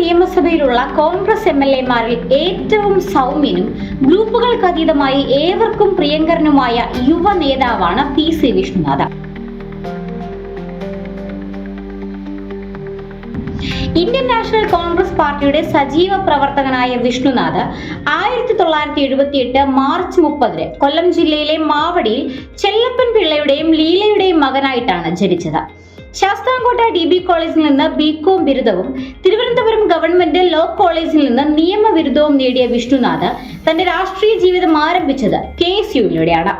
നിയമസഭയിലുള്ള Congress M L എമാരിൽ ഏറ്റവും സൗമ്യനും ഗ്രൂപ്പുകൾക്ക് അതീതമായി ഏവർക്കും പ്രിയങ്കരനുമായ യുവ നേതാവാണ് P C Vishnunath. Indian National Congress പാർട്ടിയുടെ സജീവ പ്രവർത്തകനായ വിഷ്ണുനാഥ് ആയിരത്തി തൊള്ളായിരത്തി എഴുപത്തി എട്ട് മാർച്ച് മുപ്പതിന് കൊല്ലം ജില്ലയിലെ മാവടിയിൽ ചെല്ലപ്പൻ പിള്ളയുടെയും ലീലയുടെയും മകനായിട്ടാണ് ജനിച്ചത്. ശാസ്താംകോട്ട ഡി ബി കോളേജിൽ നിന്ന് ബി കോം ബിരുദവും തിരുവനന്തപുരം ഗവൺമെന്റ് ലോ കോളേജിൽ നിന്ന് നിയമ ബിരുദവും നേടിയ വിഷ്ണുനാഥ് തന്റെ രാഷ്ട്രീയ ജീവിതം ആരംഭിച്ചത് കെ എസ് യുവിലൂടെയാണ്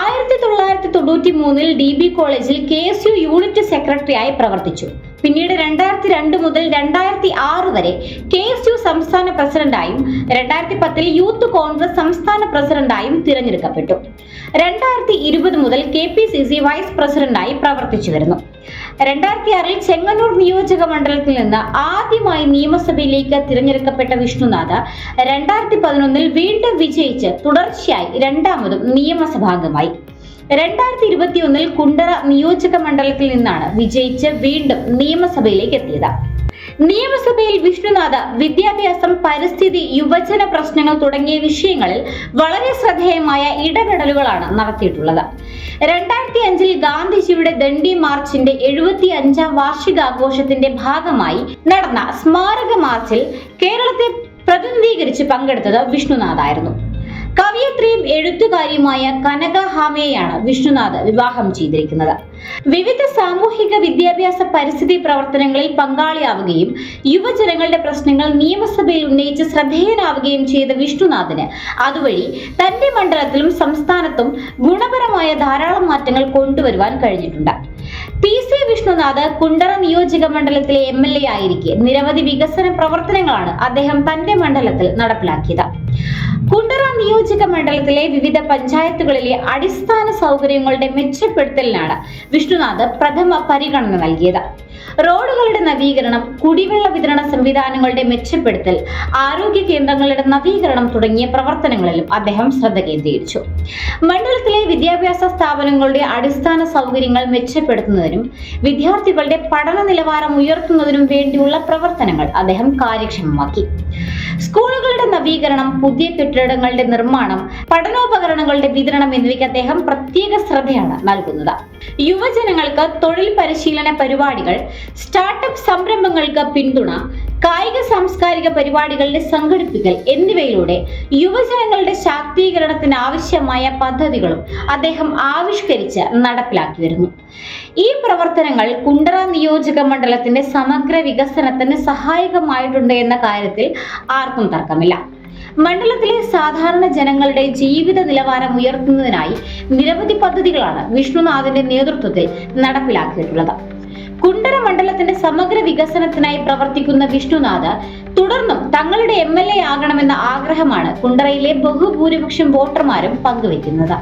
ആയിരത്തി തൊള്ളായിരത്തി തൊണ്ണൂറ്റി മൂന്നിൽ ഡി ബി കോളേജിൽ കെ എസ് യു യൂണിറ്റ് സെക്രട്ടറിയായി പ്രവർത്തിച്ചു. പിന്നീട് രണ്ടായിരത്തി രണ്ട് മുതൽ രണ്ടായിരത്തി ആറ് വരെ കെ എസ് യു സംസ്ഥാന പ്രസിഡന്റായും രണ്ടായിരത്തി പത്തിൽ യൂത്ത് കോൺഗ്രസ് സംസ്ഥാന പ്രസിഡന്റായും തിരഞ്ഞെടുക്കപ്പെട്ടു. രണ്ടായിരത്തി ഇരുപത് മുതൽ K P C C vice പ്രസിഡന്റായി പ്രവർത്തിച്ചു വരുന്നു. രണ്ടായിരത്തി ആറിൽ ചെങ്ങന്നൂർ നിയോജക മണ്ഡലത്തിൽ നിന്ന് ആദ്യമായി നിയമസഭയിലേക്ക് തിരഞ്ഞെടുക്കപ്പെട്ട വിഷ്ണുനാഥ രണ്ടായിരത്തി പതിനൊന്നിൽ വീണ്ടും വിജയിച്ച് തുടർച്ചയായി രണ്ടാമതും നിയമസഭാംഗമായി. രണ്ടായിരത്തി ഇരുപത്തിയൊന്നിൽ കുണ്ടറ നിയോജക മണ്ഡലത്തിൽ നിന്നാണ് വിജയിച്ച് വീണ്ടും നിയമസഭയിലേക്ക് എത്തിയത്. നിയമസഭയിൽ വിഷ്ണുനാഥ് വിദ്യാഭ്യാസം പരിസ്ഥിതി യുവജന പ്രശ്നങ്ങൾ തുടങ്ങിയ വിഷയങ്ങളിൽ വളരെ ശ്രദ്ധേയമായ ഇടപെടലുകളാണ് നടത്തിയിട്ടുള്ളത്. രണ്ടായിരത്തി അഞ്ചിൽ ഗാന്ധിജിയുടെ ദണ്ഡി മാർച്ചിന്റെ എഴുപത്തി അഞ്ചാം വാർഷികാഘോഷത്തിന്റെ ഭാഗമായി നടന്ന സ്മാരക മാർച്ചിൽ കേരളത്തെ പ്രതിനിധീകരിച്ച് പങ്കെടുത്തത് വിഷ്ണുനാഥായിരുന്നു. കവിയത്രിയും എഴുത്തുകാരിയുമായ കനക ഹാമയെയാണ് വിഷ്ണുനാഥ് വിവാഹം ചെയ്തിരിക്കുന്നത്. വിവിധ സാമൂഹിക വിദ്യാഭ്യാസ പരിസ്ഥിതി പ്രവർത്തനങ്ങളിൽ പങ്കാളിയാവുകയും യുവജനങ്ങളുടെ പ്രശ്നങ്ങൾ നിയമസഭയിൽ ഉന്നയിച്ച് ശ്രദ്ധേയനാവുകയും ചെയ്ത വിഷ്ണുനാഥിന് അതുവഴി തന്റെ മണ്ഡലത്തിലും സംസ്ഥാനത്തും ഗുണപരമായ ധാരാളം മാറ്റങ്ങൾ കൊണ്ടുവരുവാൻ കഴിഞ്ഞിട്ടുണ്ട്. പി. സി. വിഷ്ണുനാഥ് കുണ്ടറ നിയോജക മണ്ഡലത്തിലെ എം. എൽ. എ. ആയിരിക്കെ നിരവധി വികസന പ്രവർത്തനങ്ങളാണ് അദ്ദേഹം തന്റെ മണ്ഡലത്തിൽ നടപ്പിലാക്കിയത്. കുണ്ടറ നിയോജക മണ്ഡലത്തിലെ വിവിധ പഞ്ചായത്തുകളിലെ അടിസ്ഥാന സൗകര്യങ്ങളുടെ മെച്ചപ്പെടുത്തലിനാണ് വിഷ്ണുനാഥ് പ്രഥമ പരിഗണന നൽകിയത്. റോഡുകളുടെ നവീകരണം കുടിവെള്ള വിതരണ സംവിധാനങ്ങളുടെ മെച്ചപ്പെടുത്തൽ ആരോഗ്യ കേന്ദ്രങ്ങളുടെ നവീകരണം തുടങ്ങിയ പ്രവർത്തനങ്ങളിലും അദ്ദേഹം ശ്രദ്ധ കേന്ദ്രീകരിച്ചു. മണ്ഡലത്തിലെ വിദ്യാഭ്യാസ സ്ഥാപനങ്ങളുടെ അടിസ്ഥാന സൗകര്യങ്ങൾ മെച്ചപ്പെടുത്തുന്നതിനും വിദ്യാർത്ഥികളുടെ പഠന നിലവാരം ഉയർത്തുന്നതിനും വേണ്ടിയുള്ള പ്രവർത്തനങ്ങൾ അദ്ദേഹം കാര്യക്ഷമമാക്കി. സ്കൂളുകളുടെ നവീകരണം പുതിയ കെട്ടിടങ്ങളുടെ നിർമ്മാണം പഠനോപകരണങ്ങളുടെ വിതരണം എന്നിവയ്ക്ക് അദ്ദേഹം പ്രത്യേക ശ്രദ്ധയാണ് നൽകുന്നത്. യുവജനങ്ങൾക്ക് തൊഴിൽ പരിശീലന പരിപാടികൾ സ്റ്റാർട്ടപ്പ് സംരംഭങ്ങൾക്ക് പിന്തുണ കായിക സാംസ്കാരിക പരിപാടികളുടെ സംഘടിപ്പിക്കൽ എന്നിവയിലൂടെ യുവജനങ്ങളുടെ ശാക്തീകരണത്തിന് ആവശ്യമായ പദ്ധതികളും അദ്ദേഹം ആവിഷ്കരിച്ച് നടപ്പിലാക്കി വരുന്നു. ഈ പ്രവർത്തനങ്ങൾ കുണ്ടറ നിയോജക മണ്ഡലത്തിന്റെ സമഗ്ര വികസനത്തിന് സഹായകമായിട്ടുണ്ട് എന്ന കാര്യത്തിൽ ആർക്കും തർക്കമില്ല. മണ്ഡലത്തിലെ സാധാരണ ജനങ്ങളുടെ ജീവിത നിലവാരം ഉയർത്തുന്നതിനായി നിരവധി പദ്ധതികളാണ് വിഷ്ണുനാഥിന്റെ നേതൃത്വത്തിൽ നടപ്പിലാക്കിയിട്ടുള്ളത്. കുണ്ടറ മണ്ഡലത്തിന്റെ സമഗ്ര വികസനത്തിനായി പ്രവർത്തിക്കുന്ന വിഷ്ണുനാഥ് തുടർന്നും തങ്ങളുടെ എം എൽ എ ആകണമെന്ന ആഗ്രഹമാണ് കുണ്ടറയിലെ ബഹുഭൂരിപക്ഷം വോട്ടർമാരും പങ്കുവെക്കുന്നത്